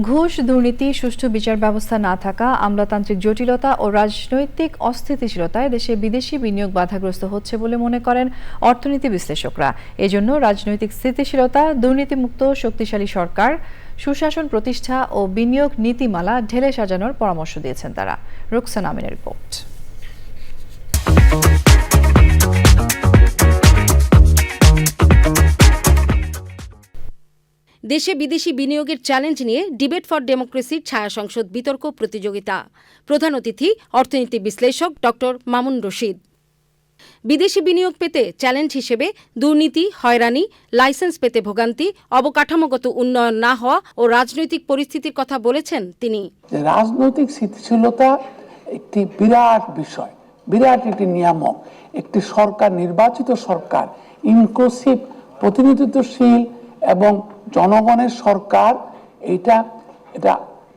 ঘুষ, দুর্নীতি, সুষ্ঠু বিচার ব্যবস্থা না থাকা, আমলাতান্ত্রিক জটিলতা ও রাজনৈতিক অস্থিতিশীলতায় দেশে বিদেশি বিনিয়োগ বাধাগ্রস্ত হচ্ছে বলে মনে করেন অর্থনীতি বিশ্লেষকরা। এজন্য রাজনৈতিক স্থিতিশীলতা, দুর্নীতিমুক্ত, শক্তিশালী সরকার, সুশাসন প্রতিষ্ঠা ও বিনিয়োগ নীতিমালা ঢেলে সাজানোর পরামর্শ দিয়েছেন তারা। রুকসান আমিনের রিপোর্ট। দেশে বিদেশি বিনিয়োগের চ্যালেঞ্জ নিয়ে ডিবেট ফর ডেমোক্রেসির ছায়া সংসদ বিতর্ক প্রতিযোগিতা। প্রধান অতিথি, অর্থনীতি বিশ্লেষক ডক্টর মামুন রশিদ। বিদেশি বিনিয়োগ পেতে চ্যালেঞ্জ হিসেবে দুর্নীতি, হয়রানি, লাইসেন্স পেতে ভোগান্তি, অবকাঠামোগত উন্নয়ন না হওয়া ও রাজনৈতিক পরিস্থিতির কথা বলেছেন তিনি। রাজনৈতিক স্থিতিশীলতা একটি বিরাট বিষয়, বিরাট একটি নিয়ামক। একটি সরকার, নির্বাচিত সরকার ইনক্লুসিভ প্রতিনিধিত্বশীল এবং জনগণের সরকার এটা এটা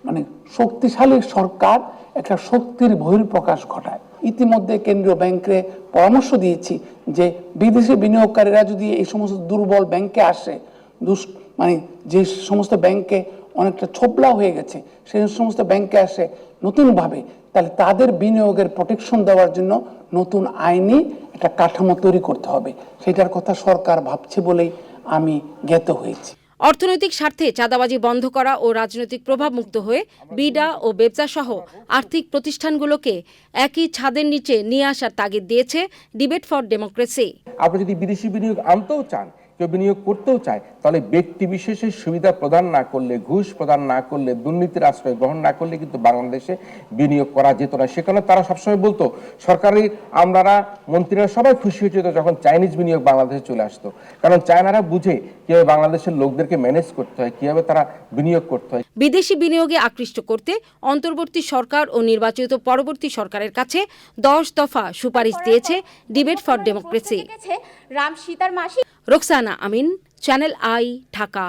মানে শক্তিশালী সরকার একটা শক্তির বহির্প্রকাশ ঘটায়। ইতিমধ্যে কেন্দ্রীয় ব্যাংকে পরামর্শ দিয়েছি যে বিদেশি বিনিয়োগকারীরা যদি এই সমস্ত দুর্বল ব্যাংকে আসে দুষ মানে যে সমস্ত ব্যাংকে অনেকটা ছোবলা হয়ে গেছে, সেই সমস্ত ব্যাংকে আসে নতুনভাবে, তাহলে তাদের বিনিয়োগের প্রোটেকশন দেওয়ার জন্য নতুন আইনি একটা কাঠামো তৈরি করতে হবে। সেটার কথা সরকার ভাবছে বলেই আমি জ্ঞাত হয়েছি। অর্থনৈতিক স্বার্থে চাঁদাবাজি বন্ধ করা ও রাজনৈতিক প্রভাব মুক্ত হয়ে বিডা ও বেবসা সহ আর্থিক প্রতিষ্ঠানগুলোকে একই ছাদের নিচে নিয়ে আসার তাগিদ দিয়েছে ডিবেট ফর ডেমোক্রেসি। আপনি যদি বিদেশি বিনিয়োগ আনতেও চান কেউ বিনিয়োগ করতেও চায় তাহলে ব্যক্তি বিশেষের সুবিধা প্রদান না করলে ঘুষ প্রদান না করলে দুর্নীতির আশ্রয় গ্রহণ না করলে কিন্তু বাংলাদেশে বিনিয়োগ করা যেত না। সেখানে তারা সবসময় বলতো সরকারি আমলারা মন্ত্রীরা সবাই খুশি হয়েছিল যখন চাইনিজ বিনিয়োগ বাংলাদেশে চলে আসতো। কারণ চায়নারা বুঝে কীভাবে বাংলাদেশের লোকদেরকে ম্যানেজ করতে হয় কীভাবে তারা বিনিয়োগ করতে হয়। বিদেশি বিনিয়োগে আকৃষ্ট করতে অন্তর্বর্তী সরকার ও নির্বাচিত পরবর্তী সরকারের কাছে দশ দফা সুপারিশ দিয়েছে ডিবেট ফর ডেমোক্রেসি। রাম সীতার মাসি। রোকসানা আমিন। Channel I Dhaka